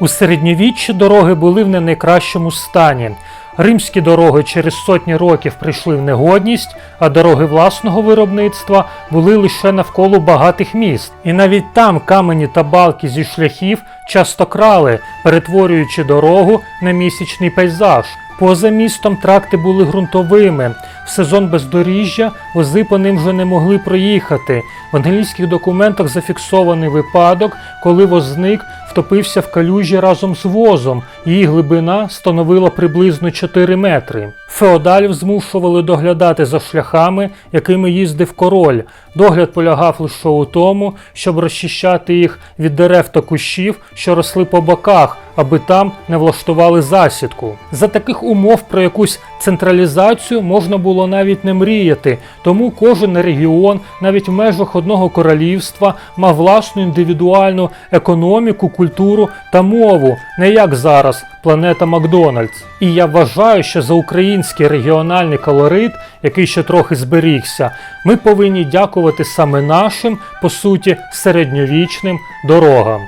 У середньовіччі дороги були в не найкращому стані. Римські дороги через сотні років прийшли в негодність, а дороги власного виробництва були лише навколо багатих міст. І навіть там камені та балки зі шляхів часто крали, перетворюючи дорогу на місячний пейзаж. Поза містом тракти були ґрунтовими. В сезон бездоріжжя вози по ним вже не могли проїхати. В англійських документах зафіксований випадок, коли возник втопився в калюжі разом з возом. Її глибина становила приблизно 4 метри. Феодалів змушували доглядати за шляхами, якими їздив король. Догляд полягав лише у тому, щоб розчищати їх від дерев та кущів, що росли по боках, аби там не влаштували засідку. За таких умов про якусь централізацію можна було навіть не мріяти, тому кожен регіон, навіть в межах одного королівства, мав власну індивідуальну економіку, культуру та мову, не як зараз планета Макдональдс. І я вважаю, що за український регіональний колорит, який ще трохи зберігся, ми повинні дякувати саме нашим, по суті, середньовічним дорогам.